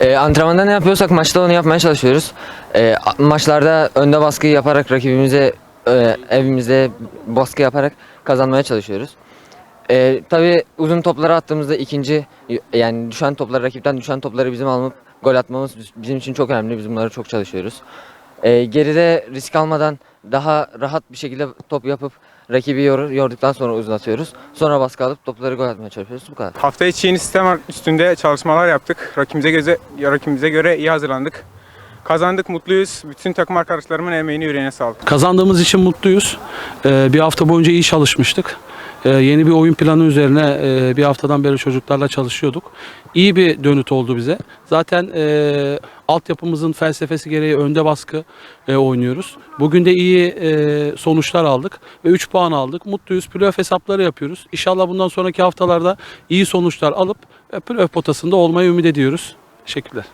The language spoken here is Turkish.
E, antrenmanda ne yapıyorsak maçta onu yapmaya çalışıyoruz. E, maçlarda önde baskı yaparak rakibimize e, evimizde baskı yaparak kazanmaya çalışıyoruz. E, tabii uzun topları attığımızda ikinci yani düşen topları rakipten düşen topları bizim alıp gol atmamız bizim için çok önemli. Biz bunları çok çalışıyoruz. E, geride risk almadan daha rahat bir şekilde top yapıp rakibi yor- yorduktan sonra uzatıyoruz. Sonra baskı alıp topları gol atmaya çalışıyoruz. Bu kadar. Hafta içi yeni sistem üstünde çalışmalar yaptık. Rakibimize, göze, rakibimize göre iyi hazırlandık. Kazandık, mutluyuz. Bütün takım arkadaşlarımın emeğini yüreğine sağlık. Kazandığımız için mutluyuz. Ee, bir hafta boyunca iyi çalışmıştık. Ee, yeni bir oyun planı üzerine e, bir haftadan beri çocuklarla çalışıyorduk. İyi bir dönüt oldu bize. Zaten e, altyapımızın felsefesi gereği önde baskı e, oynuyoruz. Bugün de iyi e, sonuçlar aldık ve 3 puan aldık. Mutluyuz. Playoff hesapları yapıyoruz. İnşallah bundan sonraki haftalarda iyi sonuçlar alıp e, playoff potasında olmayı ümit ediyoruz. Teşekkürler.